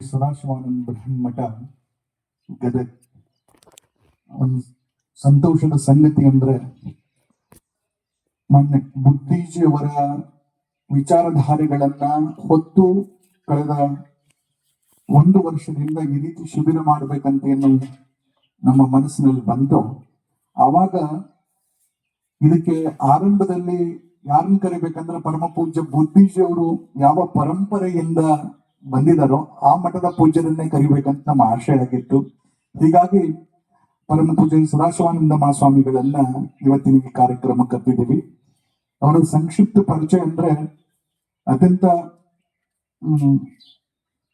ಸದಾಶಿವಾನಂದ ಬ್ರಹ್ಮಠ ಗದಗ್. ಒಂದು ಸಂತೋಷದ ಸಂಗತಿ ಅಂದ್ರೆ ಮೊನ್ನೆ ಬುದ್ಧೀಜಿಯವರ ವಿಚಾರಧಾರೆಗಳನ್ನ ಹೊತ್ತು ಕಳೆದ ಒಂದು ವರ್ಷದಿಂದ ಈ ರೀತಿ ಶಿಬಿರ ಮಾಡ್ಬೇಕಂತ ಏನು ನಮ್ಮ ಮನಸ್ಸಿನಲ್ಲಿ ಬಂತು. ಆವಾಗ ಇದಕ್ಕೆ ಆರಂಭದಲ್ಲಿ ಯಾರನ್ನ ಕರಿಬೇಕಂದ್ರೆ ಪರಮ ಪೂಜ್ಯ ಬುದ್ಧೀಜಿ ಅವರು ಯಾವ ಪರಂಪರೆಯಿಂದ ಬಂದಿದಾರೋ ಆ ಮಠದ ಪೂಜ್ಯರನ್ನೇ ಕರಿಬೇಕಂತ ನಮ್ಮ ಆಶೆಯಾಗಿತ್ತು ಹೀಗಾಗಿ ಪರಮ ಪೂಜ್ಯ ಸದಾಶಿವಾನಂದ ಮಹಾಸ್ವಾಮಿಗಳನ್ನ ಇವತ್ತಿನ ಈ ಕಾರ್ಯಕ್ರಮ ಕರೆದಿದ್ದೀವಿ ಅವರ ಸಂಕ್ಷಿಪ್ತ ಪರಿಚಯ ಅಂದ್ರೆ ಅತ್ಯಂತ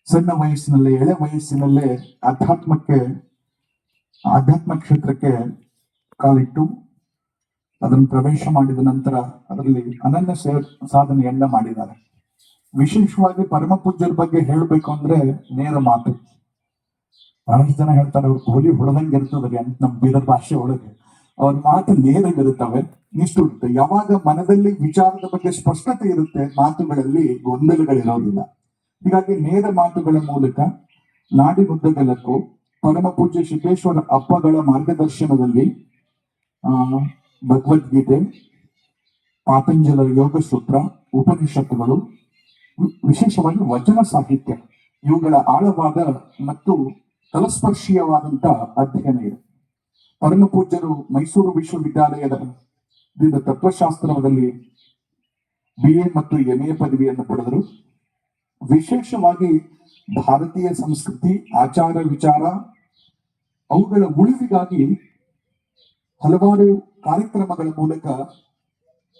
ಸಣ್ಣ ವಯಸ್ಸಿನಲ್ಲೇ, ಎಳೆ ವಯಸ್ಸಿನಲ್ಲೇ ಅಧ್ಯಾತ್ಮಕ್ಕೆ, ಆಧ್ಯಾತ್ಮ ಕ್ಷೇತ್ರಕ್ಕೆ ಕಾಲಿಟ್ಟು ಅದನ್ನು ಪ್ರವೇಶ ಮಾಡಿದ ನಂತರ ಅದರಲ್ಲಿ ಅನನ್ಯ ಸಾಧನೆಯನ್ನ ಮಾಡಿದ್ದಾರೆ. ವಿಶೇಷವಾಗಿ ಪರಮ ಪೂಜ್ಯರ ಬಗ್ಗೆ ಹೇಳಬೇಕು ಅಂದ್ರೆ ನೇರ ಮಾತು. ಬಹಳಷ್ಟು ಜನ ಹೇಳ್ತಾರೆ ಅವ್ರು ಕೋಲಿ ಹೊಡೆದಂಗೆ ಇರ್ತದ್ರಿ ಅಂತ ನಮ್ಮ ಬೀದರ್ ಭಾಷೆ ಒಳಗೆ. ಅವ್ರ ಮಾತು ನೇರವಿರುತ್ತವೆ ನಿಷ್ಠು ಇರುತ್ತೆ. ಯಾವಾಗ ಮನದಲ್ಲಿ ವಿಚಾರದ ಬಗ್ಗೆ ಸ್ಪಷ್ಟತೆ ಇರುತ್ತೆ, ಮಾತುಗಳಲ್ಲಿ ಗೊಂದಲಗಳಿರೋದಿಲ್ಲ. ಹೀಗಾಗಿ ನೇರ ಮಾತುಗಳ ಮೂಲಕ ನಾಡಿನುದ್ದಗಲಕ್ಕೂ ಪರಮ ಪೂಜ್ಯ ಸಿದ್ದೇಶ್ವರ ಅಪ್ಪಗಳ ಮಾರ್ಗದರ್ಶನದಲ್ಲಿ, ಆ, ಭಗವದ್ಗೀತೆ, ಪಾತಂಜಲ ಯೋಗ ಸೂತ್ರ ಉಪನಿಷತ್ತುಗಳು ವಿಶೇಷವಾಗಿ ವಚನ ಸಾಹಿತ್ಯ. ಇವುಗಳ ಆಳವಾದ ಮತ್ತು ತಲಸ್ಪರ್ಶೀಯವಾದಂತ ಅಧ್ಯಯನ ಇದೆ. ಪರಮ ಪೂಜ್ಯರು ಮೈಸೂರು ವಿಶ್ವವಿದ್ಯಾಲಯದ ತತ್ವಶಾಸ್ತ್ರದಲ್ಲಿ ಬಿ ಎ ಮತ್ತು ಎಂ ಎ ಪದವಿಯನ್ನು ಪಡೆದರು. ವಿಶೇಷವಾಗಿ ಭಾರತೀಯ ಸಂಸ್ಕೃತಿ, ಆಚಾರ ವಿಚಾರ, ಅವುಗಳ ಉಳಿವಿಗಾಗಿ ಹಲವಾರು ಕಾರ್ಯಕ್ರಮಗಳ ಮೂಲಕ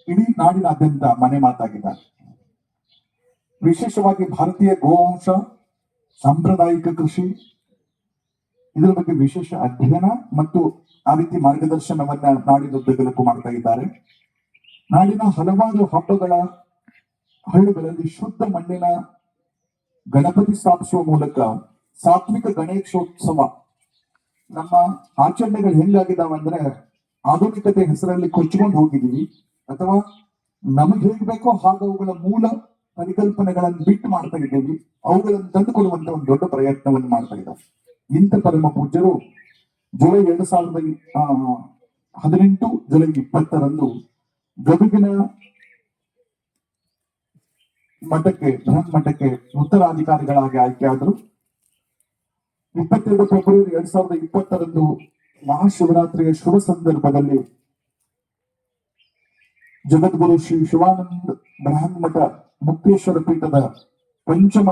ಇಡೀ ನಾಡಿನಾದ್ಯಂತ ಮನೆ ಮಾತಾಗಿದ್ದಾರೆ. ವಿಶೇಷವಾಗಿ ಭಾರತೀಯ ಗೋವಂಶ, ಸಾಂಪ್ರದಾಯಿಕ ಕೃಷಿ, ಇದರ ಬಗ್ಗೆ ವಿಶೇಷ ಅಧ್ಯಯನ ಮತ್ತು ಆ ರೀತಿ ಮಾರ್ಗದರ್ಶನವನ್ನ ನಾಡಿನುದ್ದಗಲಕ್ಕೂ ಮಾಡ್ತಾ ಇದ್ದಾರೆ. ನಾಡಿನ ಹಲವಾರು ಹಬ್ಬಗಳ ಹಳ್ಳಿಗಳಲ್ಲಿ ಶುದ್ಧ ಮಣ್ಣಿನ ಗಣಪತಿ ಸ್ಥಾಪಿಸುವ ಮೂಲಕ ಸಾತ್ವಿಕ ಗಣೇಶೋತ್ಸವ. ನಮ್ಮ ಆಚರಣೆಗಳು ಹೆಂಗಾಗಿದಾವಂದ್ರೆ ಆಧುನಿಕತೆ ಹೆಸರಲ್ಲಿ ಕೊಚ್ಕೊಂಡು ಹೋಗಿದ್ದೀವಿ. ಅಥವಾ ನಮಗೆ ಹೇಗ್ ಬೇಕೋ ಅವುಗಳ ಮೂಲ ಪರಿಕಲ್ಪನೆಗಳನ್ನು ಬಿಟ್ಟು ಮಾಡ್ತಾ ಇದ್ದೀವಿ. ಅವುಗಳನ್ನು ತಂದುಕೊಳ್ಳುವಂತ ಒಂದು ದೊಡ್ಡ ಪ್ರಯತ್ನವನ್ನು ಮಾಡ್ತಾ ಇದ್ದಾರೆ. ಇಂಥ ಪರಮ ಪೂಜ್ಯರು ಜುಲೈ ಎರಡ್ ಸಾವಿರದ ಹದಿನೆಂಟು ಜುಲೈ ಇಪ್ಪತ್ತರಂದು ಗದುಗಿನ ಮಠಕ್ಕೆ, ಬೃಹತ್ ಮಠಕ್ಕೆ ಉತ್ತರಾಧಿಕಾರಿಗಳಾಗಿ ಆಯ್ಕೆಯಾದರು ಇಪ್ಪತ್ತೆರಡು ಫೆಬ್ರವರಿ ಎರಡ್ ಸಾವಿರದ ಇಪ್ಪತ್ತರಂದು ಮಹಾಶಿವರಾತ್ರಿಯ ಶುಭ ಸಂದರ್ಭದಲ್ಲಿ ಜಗದ್ಗುರು ಶ್ರೀ ಶಿವಾನಂದ ಮಠ ಮುಕ್ತೇಶ್ವರ ಪೀಠದ ಪಂಚಮ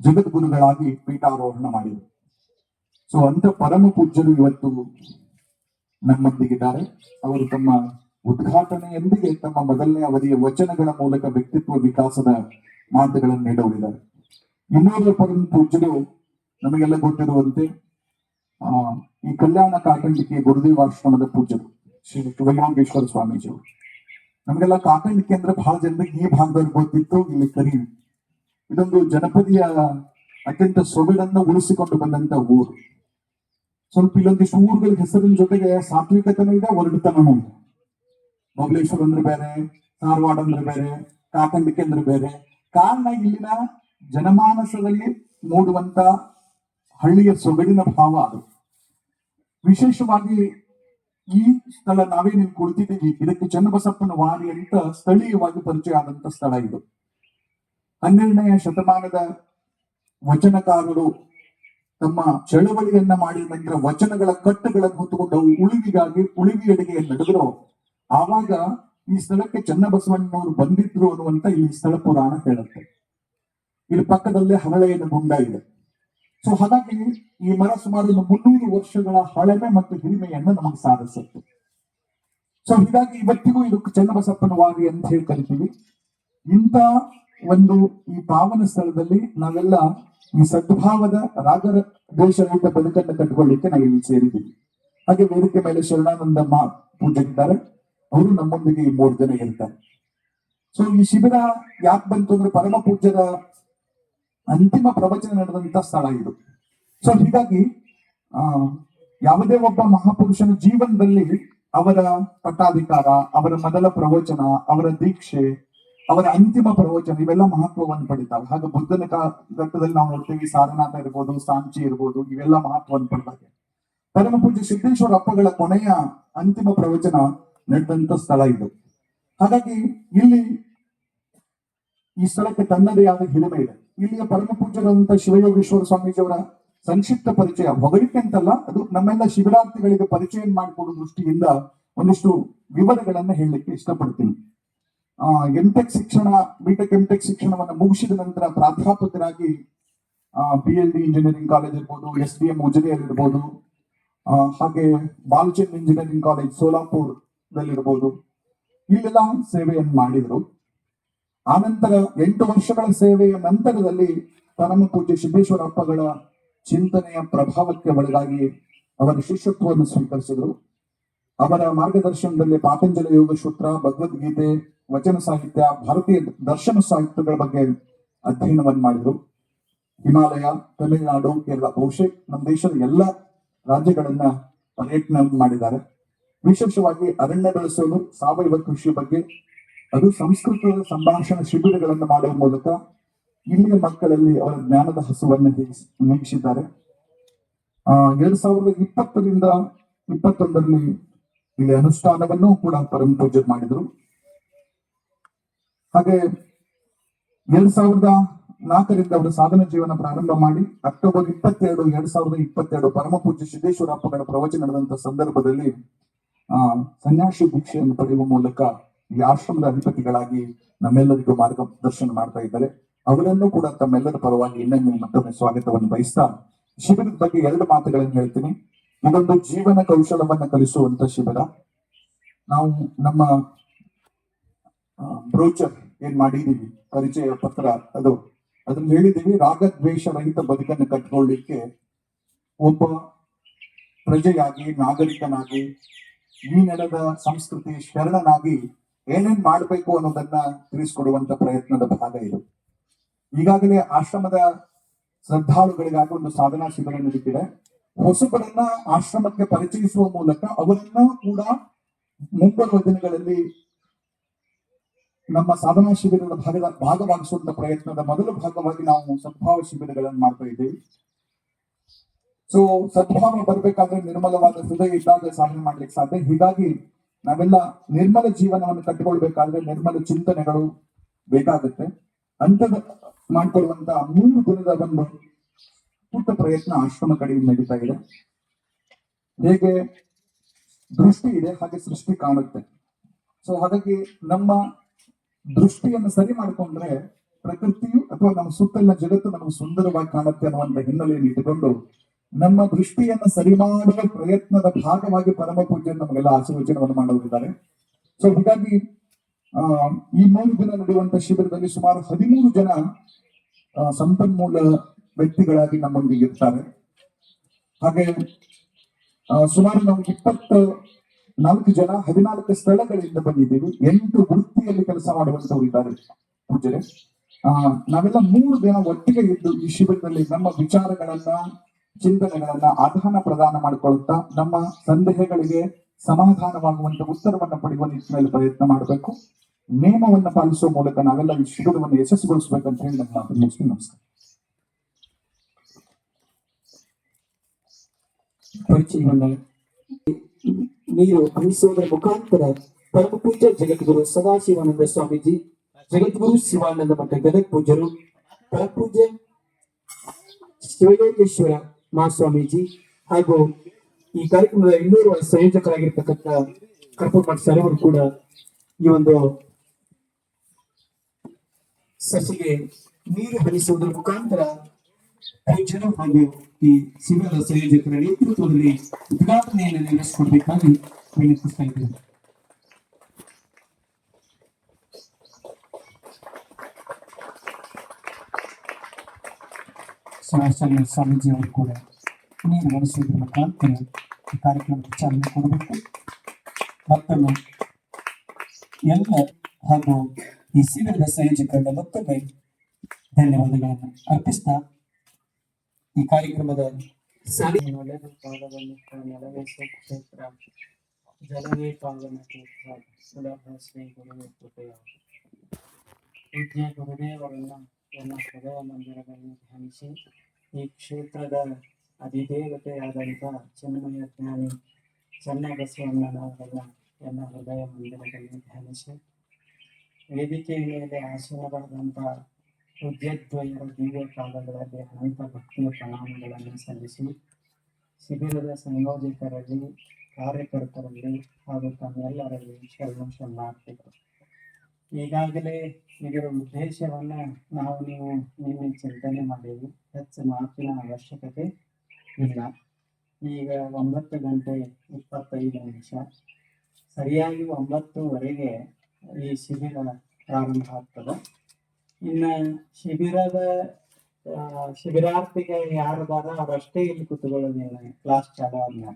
ಜಗದ್ಗುರುಗಳಾಗಿ ಪೀಠಾರೋಹಣ ಮಾಡಿದರು. ಸೊ ಅಂತ ಪರಮ ಪೂಜ್ಯರು ಇವತ್ತು ನಮ್ಮೊಂದಿಗಿದ್ದಾರೆ. ಅವರು ತಮ್ಮ ಉದ್ಘಾಟನೆಯೊಂದಿಗೆ ತಮ್ಮ ಮೊದಲನೇ ಅವಧಿಯ ವಚನಗಳ ಮೂಲಕ ವ್ಯಕ್ತಿತ್ವ ವಿಕಾಸದ ಮಾತುಗಳನ್ನು ನೀಡೋರಿದ್ದಾರೆ. ಇನ್ನೊಬ್ಬ ಪರಮ ಪೂಜ್ಯರು ನಮಗೆಲ್ಲ ಗೊತ್ತಿರುವಂತೆ, ಆ, ಈ ಕಲ್ಯಾಣ ಕಾಕಂಡಿಕೆ ಗುರುದೇವಾಶ್ರಮದ ಪೂಜ್ಯರು ಶ್ರೀ ಶಿವಯೋಗೇಶ್ವರ ಸ್ವಾಮೀಜಿಯವರು. ನಮಗೆಲ್ಲ ಕಾಕಂಡಿಕೆ ಅಂದ್ರೆ ಬಹಳ ಜನರಿಗೆ ಈ ಭಾಗದಲ್ಲಿ ಗೊತ್ತಿತ್ತು, ಇಲ್ಲಿ ಕರಿ. ಇದೊಂದು ಜನಪದಿಯ ಅತ್ಯಂತ ಸೊಗಡನ್ನು ಉಳಿಸಿಕೊಂಡು ಬಂದಂತ ಊರು. ಸ್ವಲ್ಪ ಇಲ್ಲೊಂದಿಷ್ಟು ಊರುಗಳ ಹೆಸರಿನ ಜೊತೆಗೆ ಸಾತ್ವಿಕತನೂ ಇದೆ ಒರಡುತನೂ ಇದೆ. ಬಬಲೇಶ್ವರ ಅಂದ್ರೆ ಬೇರೆ, ಧಾರವಾಡ ಅಂದ್ರೆ ಬೇರೆ ಕಾಕಂಡಿಕೆ ಅಂದ್ರೆ ಬೇರೆ. ಕಾರಣ ಇಲ್ಲಿನ ಜನಮಾನಸದಲ್ಲಿ ಮೂಡುವಂತ ಹಳ್ಳಿಯ ಸೊಗಡಿನ ಭಾವ ಅದು. ವಿಶೇಷವಾಗಿ ಈ ಸ್ಥಳ ನಾವೇ ನೀವು ಕುಳಿತಿದ್ದೀವಿ ಇದಕ್ಕೆ ಚನ್ನಬಸಪ್ಪನ ವಾರಿ ಅಂತ ಸ್ಥಳೀಯವಾಗಿ ಪರಿಚಯ ಆದಂತ ಸ್ಥಳ ಇದು. ಹನ್ನೆರಡನೆಯ ಶತಮಾನದ ವಚನಕಾರರು ತಮ್ಮ ಚಳವಳಿಯನ್ನ ಮಾಡಿ ನಂತರ ವಚನಗಳ ಕಟ್ಟುಗಳನ್ನು ಹೊತ್ತುಕೊಂಡು ಉಳಿವಿಗಾಗಿ ಉಳಿವಿಯಡೆಗೆ ನಡೆದ್ರು ಆವಾಗ ಈ ಸ್ಥಳಕ್ಕೆ ಚನ್ನಬಸವಣ್ಣನವರು ಬಂದಿದ್ರು ಅನ್ನುವಂತ ಈ ಸ್ಥಳ ಪುರಾಣ ಹೇಳುತ್ತೆ. ಇಲ್ಲಿ ಪಕ್ಕದಲ್ಲೇ ಹರಳೆಯನ್ನು ಗುಂಡ ಇದೆ. ಸೊ ಹಾಗಾಗಿ ಈ ಮರ ಸುಮಾರು ಒಂದು ಮುನ್ನೂರು ವರ್ಷಗಳ ಹಳೆಮೆ ಮತ್ತು ಹಿರಿಮೆಯನ್ನು ನಮಗೆ ಸಾಧಿಸುತ್ತೆ. ಸೊ ಹೀಗಾಗಿ ಇವತ್ತಿಗೂ ಇದು ಚನ್ನಬಸಪ್ಪನ ವಾರಿ ಅಂತ ಹೇಳಿ ಕರಿತೀವಿ. ಇಂಥ ಒಂದು ಈ ಪಾವನ ಸ್ಥಳದಲ್ಲಿ ನಾವೆಲ್ಲ ಈ ಸದ್ಭಾವದ ರಾಗರ ದೇಶದಿಂದ ಬದುಕನ್ನು ಕಟ್ಟಿಕೊಳ್ಳಿಕ್ಕೆ ನಾವು ಇಲ್ಲಿ ಸೇರಿದ್ದೀವಿ. ಹಾಗೆ ವೇದಿಕೆ ಮೇಲೆ ಶರಣಾನಂದ ಮಾ ಪೂಜೆಗಿದ್ದಾರೆ ಅವರು ನಮ್ಮೊಂದಿಗೆ ಈ ಮೂರು ಜನ ಇರ್ತಾರೆ. ಸೊ ಈ ಶಿಬಿರ ಯಾಕೆ ಬಂತು ಅಂದ್ರೆ ಪರಮ ಪೂಜ್ಯರ ಅಂತಿಮ ಪ್ರವಚನ ನಡೆದಂತ ಸ್ಥಳ ಇದು. ಸೊ ಹೀಗಾಗಿ, ಆ, ಯಾವುದೇ ಒಬ್ಬ ಮಹಾಪುರುಷನ ಜೀವನದಲ್ಲಿ ಅವರ ಪಟ್ಟಾಧಿಕಾರ, ಅವರ ಮೊದಲ ಪ್ರವಚನ, ಅವರ ದೀಕ್ಷೆ, ಅವರ ಅಂತಿಮ ಪ್ರವಚನ ಇವೆಲ್ಲ ಮಹತ್ವವನ್ನು ಪಡಿತಾವೆ. ಹಾಗೆ ಬುದ್ಧನ ಘಟ್ಟದಲ್ಲಿ ನಾವು ನೋಡ್ತೀವಿ, ಸಾರನಾಥ ಇರ್ಬೋದು, ಸಾಂಚಿ ಇರ್ಬೋದು, ಇವೆಲ್ಲ ಮಹತ್ವವನ್ನು ಪಡ್ತಾರೆ ಪರಮ ಪೂಜೆ ಸಿದ್ದೇಶ್ವರ ಅಪ್ಪಗಳ ಕೊನೆಯ ಅಂತಿಮ ಪ್ರವಚನ ನಡೆದಂತ ಸ್ಥಳ ಇದು. ಹಾಗಾಗಿ, ಇಲ್ಲಿ ಈ ಸ್ಥಳಕ್ಕೆ ತನ್ನದೇ ಆದ ಹಿರಿಮೆ ಇದೆ. ಇಲ್ಲಿಯ ಪರಮ ಪೂಜರಾದಂತಹ ಶಿವಯೋಗೇಶ್ವರ ಸ್ವಾಮೀಜಿಯವರ ಸಂಕ್ಷಿಪ್ತ ಪರಿಚಯ, ಹೊಗಳಿಕೆ ಅಂತಲ್ಲ, ಅದು ನಮ್ಮೆಲ್ಲ ಶಿಬಿರಾರ್ಥಿಗಳಿಗೆ ಪರಿಚಯ ಮಾಡಿಕೊಡುವ ದೃಷ್ಟಿಯಿಂದ ಒಂದಿಷ್ಟು ವಿವರಗಳನ್ನ ಹೇಳಲಿಕ್ಕೆ ಇಷ್ಟಪಡ್ತೀನಿ. ಆ ಎಂಟೆಕ್ ಶಿಕ್ಷಣ ಬಿಟೆಕ್ ಎಂಟೆಕ್ ಶಿಕ್ಷಣವನ್ನು ಮುಗಿಸಿದ ನಂತರ ಪ್ರಾಧ್ಯಾಪಕರಾಗಿ B L D engineering college ಇರ್ಬೋದು ಎಸ್ ಡಿ ಎಂ ಉಜಿರೆಯಲ್ಲಿ ಇರ್ಬೋದು ಹಾಗೆ ಬಾಲಚಂದ್ ಇಂಜಿನಿಯರಿಂಗ್ ಕಾಲೇಜ್ ಸೋಲಾಪುರದಲ್ಲಿರ್ಬೋದು ಇಲ್ಲೆಲ್ಲ ಸೇವೆಯನ್ನು ಮಾಡಿದ್ರು. ಆನಂತರ ಎಂಟು ವರ್ಷಗಳ ಸೇವೆಯ ನಂತರದಲ್ಲಿ ಪರಮ ಪೂಜ್ಯ ಸಿದ್ದೇಶ್ವರ ಅಪ್ಪಗಳ ಚಿಂತನೆಯ ಪ್ರಭಾವಕ್ಕೆ ಒಳಗಾಗಿ ಅವರ ಶಿಷ್ಯತ್ವವನ್ನು ಸ್ವೀಕರಿಸಿದರು. ಅವರ ಮಾರ್ಗದರ್ಶನದಲ್ಲಿ ಪಾತಂಜಲ ಯೋಗ ಸೂತ್ರ ಭಗವದ್ಗೀತೆ, ವಚನ ಸಾಹಿತ್ಯ, ಭಾರತೀಯ ದರ್ಶನ ಸಾಹಿತ್ಯಗಳ ಬಗ್ಗೆ ಅಧ್ಯಯನವನ್ನು ಮಾಡಿದರು. ಹಿಮಾಲಯ, ತಮಿಳುನಾಡು, ಕೇರಳ, ಬಹುಶಃ ನಮ್ಮ ದೇಶದ ಎಲ್ಲ ರಾಜ್ಯಗಳನ್ನ ಪರ್ಯಟನೆ ಮಾಡಿದ್ದಾರೆ. ವಿಶೇಷವಾಗಿ ಅರಣ್ಯ ಬೆಳೆಸೋದು, ಸಾವಯವ ಕೃಷಿ ಬಗ್ಗೆ ಅದು ಸಂಸ್ಕೃತದ ಸಂಭಾಷಣ ಶಿಬಿರಗಳನ್ನು ಮಾಡುವ ಮೂಲಕ ಇಲ್ಲಿನ ಮಕ್ಕಳಲ್ಲಿ ಅವರ ಜ್ಞಾನದ ಹಸುವನ್ನು ಆ, ಎರಡ್ ಸಾವಿರದ ಇಪ್ಪತ್ತರಿಂದ ಇಪ್ಪತ್ತೊಂದರಲ್ಲಿ ಇಲ್ಲಿ ಅನುಷ್ಠಾನವನ್ನು ಕೂಡ ಪರಮ ಪೂಜೆ ಮಾಡಿದ್ರು. ಹಾಗೆ ಎರಡ್ ಸಾವಿರದ ನಾಲ್ಕರಿಂದ ಅವರು ಸಾಧನ ಜೀವನ ಪ್ರಾರಂಭ ಮಾಡಿ ಅಕ್ಟೋಬರ್ ಇಪ್ಪತ್ತೆರಡು, ಎರಡ್ ಸಾವಿರದ ಇಪ್ಪತ್ತೆರಡು ಪರಮ ಪೂಜ್ಯ ಸಿದ್ದೇಶ್ವರಪ್ಪಗಳ ಪ್ರವಚನ ನಡೆದಂತ ಸಂದರ್ಭದಲ್ಲಿ, ಆ, ಸನ್ಯಾಸಿ ಭಿಕ್ಷೆಯನ್ನು ಪಡೆಯುವ ಮೂಲಕ ಈ ಆಶ್ರಮದ ಅಧಿಪತಿಗಳಾಗಿ ನಮ್ಮೆಲ್ಲರಿಗೂ ಮಾರ್ಗದರ್ಶನ ಮಾಡ್ತಾ ಇದ್ದಾರೆ. ಅವರನ್ನು ಕೂಡ ತಮ್ಮೆಲ್ಲರ ಪರವಾಗಿ ಇನ್ನೊಮ್ಮೆ ಮತ್ತೊಮ್ಮೆ ಸ್ವಾಗತವನ್ನು ಬಯಸ್ತಾ ಶಿಬಿರದ ಬಗ್ಗೆ ಎರಡು ಮಾತುಗಳನ್ನು ಹೇಳ್ತೀನಿ. ಇದೊಂದು ಜೀವನ ಕೌಶಲವನ್ನ ಕಲಿಸುವಂತ ಶಿಬಿರ. ನಾವು ನಮ್ಮ ಬ್ರೋಚರ್ ಏನ್ ಮಾಡಿದೀವಿ? ಪರಿಚಯ ಪತ್ರ ಅದು. ಅದನ್ನು ಹೇಳಿದೀವಿ. ರಾಗದ್ವೇಷ ರಹಿತ ಬದುಕನ್ನು ಕಟ್ಕೊಳ್ಳಿಕ್ಕೆ ಒಬ್ಬ ಪ್ರಜೆಯಾಗಿ, ನಾಗರಿಕನಾಗಿ, ಈ ನೆಲದ ಸಂಸ್ಕೃತಿ ಶರಣನಾಗಿ ಏನೇನ್ ಮಾಡಬೇಕು ಅನ್ನೋದನ್ನ ತಿಳಿಸ್ಕೊಡುವಂತ ಪ್ರಯತ್ನದ ಭಾಗ ಇದು. ಈಗಾಗಲೇ ಆಶ್ರಮದ ಶ್ರದ್ಧಾಳುಗಳಿಗಾಗಿ ಒಂದು ಸಾಧನಾ ಶಿಬಿರ ನಡೀತಿದೆ ಹೊಸಬರನ್ನ ಆಶ್ರಮಕ್ಕೆ ಪರಿಚಯಿಸುವ ಮೂಲಕ ಅವರನ್ನ ಕೂಡ ಮುಂಬರುವ ದಿನಗಳಲ್ಲಿ ನಮ್ಮ ಸಾಧನಾ ಶಿಬಿರದ ಭಾಗದ ಭಾಗವಾಗಿಸುವಂತ ಪ್ರಯತ್ನದ ಮೊದಲ ಭಾಗವಾಗಿ ನಾವು ಸದ್ಭಾವ ಶಿಬಿರಗಳನ್ನು ಮಾಡ್ತಾ ಇದ್ದೀವಿ. ಸೊ ಸದ್ಭಾವ ಬರ್ಬೇಕಾದ್ರೆ ನಿರ್ಮಲವಾದ ಹೃದಯ ಇದ್ದಾಗ ಸಾಧನೆ ಮಾಡ್ಲಿಕ್ಕೆ ಸಾಧ್ಯ. ಹೀಗಾಗಿ ನಾವೆಲ್ಲ ನಿರ್ಮಲ ಜೀವನವನ್ನು ಕಟ್ಟಿಕೊಳ್ಬೇಕಾದ್ರೆ ನಿರ್ಮಲ ಚಿಂತನೆಗಳು ಬೇಕಾಗುತ್ತೆ. ಅಂತದ ಮಾಡ್ಕೊಳ್ಳುವಂತ ಮೂರು ದಿನದ ಒಂದು ಪುಟ್ಟ ಪ್ರಯತ್ನ ಆಶ್ರಮ ಕಡೆಯಿಂದ ನಡೀತಾ ಇದೆ. ಹೇಗೆ ದೃಷ್ಟಿ ಇದೆ, ಹಾಗೆ ಸೃಷ್ಟಿ ಕಾಣುತ್ತೆ. ಸೊ ಹಾಗಾಗಿ ನಮ್ಮ ದೃಷ್ಟಿಯನ್ನು ಸರಿ ಮಾಡಿಕೊಂಡ್ರೆ ಪ್ರಕೃತಿಯು ಅಥವಾ ನಮ್ಮ ಸುತ್ತಲಿನ ಜಗತ್ತು ನಮಗೆ ಸುಂದರವಾಗಿ ಕಾಣುತ್ತೆ ಅನ್ನುವಂತ ಹಿನ್ನೆಲೆಯನ್ನು ಇಟ್ಟುಕೊಂಡು ನಮ್ಮ ದೃಷ್ಟಿಯನ್ನು ಸರಿ ಮಾಡುವ ಪ್ರಯತ್ನದ ಭಾಗವಾಗಿ ಪರಮ ಪೂಜೆಯನ್ನು ನಮಗೆಲ್ಲ ಆಶೀರ್ವಚನವನ್ನು ಮಾಡಲಿದ್ದಾರೆ ಸೊ ಹೀಗಾಗಿ ಈ ಮೂರು ದಿನ ನಡೆಯುವಂತಹ ಶಿಬಿರದಲ್ಲಿ ಸುಮಾರು ಹದಿಮೂರು ಜನ ಸಂಪನ್ಮೂಲ ವ್ಯಕ್ತಿಗಳಾಗಿ ನಮ್ಮೊಂದಿಗೆ ಇರ್ತಾರೆ. ಹಾಗೆ ಸುಮಾರು ನಾವು ಇಪ್ಪತ್ತ ನಾಲ್ಕು ಜನ, ಹದಿನಾಲ್ಕು ಸ್ಥಳಗಳಿಂದ ಬಂದಿದ್ದೀವಿ. ಎಂಟು ವೃತ್ತಿಯಲ್ಲಿ ಕೆಲಸ ಮಾಡುವಂತವ್ರು ಇದ್ದಾರೆ ಪೂಜೆ ನಾವೆಲ್ಲ ಮೂರು ದಿನ ಒಟ್ಟಿಗೆ ಇದ್ದು ಈ ಶಿಬಿರದಲ್ಲಿ ನಮ್ಮ ವಿಚಾರಗಳನ್ನ ಚಿಂತನೆಗಳನ್ನ ಆಧಾನ ಪ್ರದಾನ ಮಾಡಿಕೊಳ್ಳುತ್ತಾ ನಮ್ಮ ಸಂದೇಹಗಳಿಗೆ ಸಮಾಧಾನವಾಗುವಂತ ಉತ್ತರವನ್ನು ಪಡೆಯುವ ನಿಟ್ಟಿನಲ್ಲಿ ಪ್ರಯತ್ನ ಮಾಡಬೇಕು. ನಿಯಮವನ್ನು ಪಾಲಿಸುವ ಮೂಲಕ ನಾವೆಲ್ಲ ಈ ಶಿಬಿರವನ್ನು ಯಶಸ್ಸುಗೊಳಿಸಬೇಕಂತ ಹೇಳಿ ನನ್ನ ಮಾತು ಮುಗಿಸ್ತೀನಿ. ನಮಸ್ಕಾರ. ನೀರು ಹರಿಸೋದರ ಮುಖಾಂತರ ಪರಮ ಪೂಜ್ಯ ಜಗದ್ಗುರು ಸದಾಶಿವಾನಂದ ಸ್ವಾಮೀಜಿ, ಜಗದ್ಗುರು ಶಿವಾನಂದ ಮಠ ಗದಗ ಪೂಜ್ಯರು ಪರಪೂಜೆ ಪೂಜ್ಯ ಮಹಾಸ್ವಾಮೀಜಿ ಹಾಗೂ ಈ ಕಾರ್ಯಕ್ರಮದ ಇನ್ನೂರು ಸಂಯೋಜಕರಾಗಿರ್ತಕ್ಕಂಥ ಕರ್ಪಮಠ ಸರ್ ಅವರು ಕೂಡ ಈ ಒಂದು ಸಸಿಗೆ ನೀರು ಹರಿಸುವುದರ ಮುಖಾಂತರ ಪೂಜ್ಯರು ಹಾಗೂ ಈ ಶಿಬಿರದ ಸಂಯೋಜಕರ ನೇತೃತ್ವದಲ್ಲಿ ಉದ್ಘಾಟನೆಯನ್ನು ನೆರವೇರಿಸಿಕೊಡ್ಬೇಕಾಗಿ ವಿನಂತಿಸ್ತಾ ಇದ್ದೇನೆ. ಸುಭಾಷ್ ಸ್ವಾಮೀಜಿ ಅವರು ಕೂಡ ನೀರು ಬಳಸುವುದರ ಮುಖಾಂತರ ಈ ಕಾರ್ಯಕ್ರಮಕ್ಕೆ ಚಾಲನೆ ಕೊಡಬೇಕು. ಮತ್ತೊಮ್ಮೆ ಎಲ್ಲ ಹಾಗೂ ಈ ಶಿಬಿರದ ಸಂಯೋಜಕರನ್ನ ಮತ್ತೊಮ್ಮೆ ಧನ್ಯವಾದಗಳನ್ನು ಅರ್ಪಿಸ್ತಾ ಈ ಕಾರ್ಯಕ್ರಮದ ಕ್ಷೇತ್ರ ಜಲವೇ ಪಾವನ ಕ್ಷೇತ್ರ ಸುಲಭ ಸ್ನೇಹಿತರು ಕೃಪೆಯ ಪೂಜ್ಯ ಗುರುದೇವರನ್ನ ಹೃದಯ ಮಂದಿರದಲ್ಲಿ ಧ್ಯಾನಿಸಿ ಈ ಕ್ಷೇತ್ರದ ಅಧಿದೇವತೆಯಾದಂಥ ಚಿನ್ಮಯ ಜ್ಞಾನಿ ಚನ್ನಬಸವಣ್ಣನವರನ್ನ ಎಲ್ಲ ಹೃದಯ ಮಂದಿರದಲ್ಲಿ ಧ್ಯಾನಿಸಿ, ವೇದಿಕೆಯ ಮೇಲೆ ಆಸನವಾದಂಥ ಉದ್ಯದ್ವಯರ ದಿವ್ಯ ಕಾಲಗಳಲ್ಲಿ ಅನಂತ ಭಕ್ತಿಯ ಪ್ರಣಾಮಗಳನ್ನು ಸಲ್ಲಿಸಿ, ಶಿಬಿರದ ಸಂಯೋಜಕರಲ್ಲಿ, ಕಾರ್ಯಕರ್ತರಲ್ಲಿ ಹಾಗೂ ತಮ್ಮೆಲ್ಲರಲ್ಲಿ ಶರಣು ಶರಣಾರ್ಥಿಗಳು. ಈಗಾಗಲೇ ಇದರ ಉದ್ದೇಶವನ್ನ ನಾವು ನೀವು ನಿನ್ನೆ ಚಿಂತನೆ ಮಾಡಿದ್ವಿ. ಹೆಚ್ಚು ಮಾತಿನ ಅವಶ್ಯಕತೆ ಇಲ್ಲ. ಈಗ ಒಂಬತ್ತು ಗಂಟೆ ಇಪ್ಪತ್ತೈದು ನಿಮಿಷ. ಸರಿಯಾಗಿ ಒಂಬತ್ತುವರೆಗೆ ಈ ಶಿಬಿರ ಪ್ರಾರಂಭ ಆಗ್ತದೆ. ಇನ್ನ ಶಿಬಿರದ ಶಿಬಿರಾರ್ಥಿಗೆ ಯಾರು ಬಾರ ಅವರಷ್ಟೇ ಇಲ್ಲಿ ಕುತ್ಕೊಳ್ಳೋದಿಲ್ಲ ಕ್ಲಾಸ್ ಚಾಲು ಆದ್ಮೇಲೆ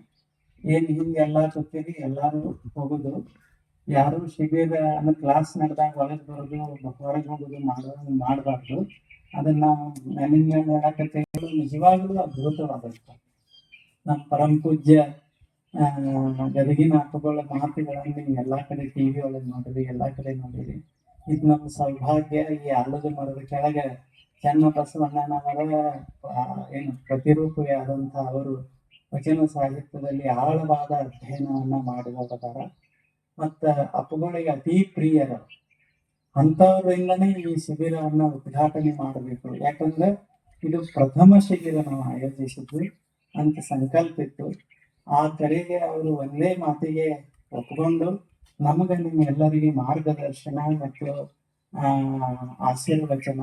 ಏನು ಹಿಂಗೆ ಎಲ್ಲಾ ಕೂತೀವಿ ಎಲ್ಲರೂ ಹೋಗುದು. ಯಾರು ಶಿಬಿರ ಅಂದ್ರೆ ಕ್ಲಾಸ್ ನಡೆದಾಗ ಒಳಗೆ ಬರೋದು ಹೊರಗೆ ಹೋಗೋದು ಮಾಡೋದು ಮಾಡಬಾರ್ದು. ಅದನ್ನ ಮ್ಯಾನೇಜ್ಮೆಂಟ್ ಮಾಡಕತ್ತೆ ನಿಜವಾಗ್ಲೂ ಅದ್ಭುತವಾದ ನಮ್ಮ ಪರಮ ಪೂಜ್ಯ ಗದಗಿನ ಹಬ್ಬಗಳ ಮಾತುಗಳನ್ನು ಎಲ್ಲಾ ಕಡೆ ಟಿವಿ ಒಳಗೆ ನೋಡಿರಿ, ಎಲ್ಲಾ ಕಡೆ ನೋಡಿರಿ. ಇದು ನಮ್ಮ ಸೌಭಾಗ್ಯ, ಈ ಆಲದ ಮರದ ಕೆಳಗೆ ಚೆನ್ನ ಬಸವಣ್ಣನವರ ಏನು ಪ್ರತಿರೂಪವೇ ಆದಂತ ಅವರು ವಚನ ಸಾಹಿತ್ಯದಲ್ಲಿ ಆಳವಾದ ಅಧ್ಯಯನವನ್ನ ಮಾಡಿದವರದಾರ ಮತ್ತ ಅಪ್ಪುಗಳಿಗೆ ಅತಿ ಪ್ರಿಯರ. ಅಂಥವ್ರಿಂದನೇ ಈ ಶಿಬಿರವನ್ನ ಉದ್ಘಾಟನೆ ಮಾಡಬೇಕು. ಯಾಕಂದ್ರೆ ಇದು ಪ್ರಥಮ ಶಿಬಿರ ನಾವು ಆಯೋಜಿಸಿದ್ವಿ ಅಂತ ಸಂಕಲ್ಪ ಇತ್ತು. ಆ ಕಡೆಗೆ ಅವರು ಒಂದೇ ಮಾತಿಗೆ ಒಪ್ಕೊಂಡು ನಮಗ ನಿಮ್ಮೆಲ್ಲರಿಗೆ ಮಾರ್ಗದರ್ಶನ ಮತ್ತು ಆ ಆಶೀರ್ವಚನ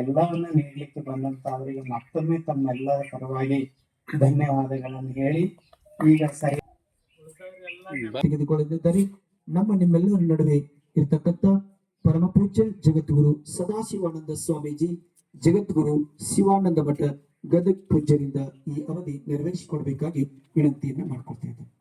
ಎಲ್ಲವನ್ನ ನೀಡಲಿಕ್ಕೆ ಬಂದಂತ ಅವರಿಗೆ ಮತ್ತೊಮ್ಮೆ ತಮ್ಮೆಲ್ಲರ ಪರವಾಗಿ ಧನ್ಯವಾದಗಳನ್ನು ಹೇಳಿ ಈಗ ಸರಿ. ತೆಗೆದುಕೊಳ್ಳಲಿದ್ದಾರೆ ನಮ್ಮ ನಿಮ್ಮೆಲ್ಲರ ನಡುವೆ ಇರ್ತಕ್ಕಂಥ ಪರಮ ಪೂಜ್ಯ ಜಗದ್ಗುರು ಸದಾಶಿವಾನಂದ ಸ್ವಾಮೀಜಿ, ಜಗದ್ಗುರು ಶಿವಾನಂದ ಮಠ ಗದಗ್ ಪೂಜ್ಯರಿಂದ ಈ ಅವಧಿ ನೆರವೇರಿಸಿಕೊಡ್ಬೇಕಾಗಿ ವಿನಂತಿಯನ್ನು ಮಾಡ್ಕೊಳ್ತಾ ಇದ್ದೇನೆ.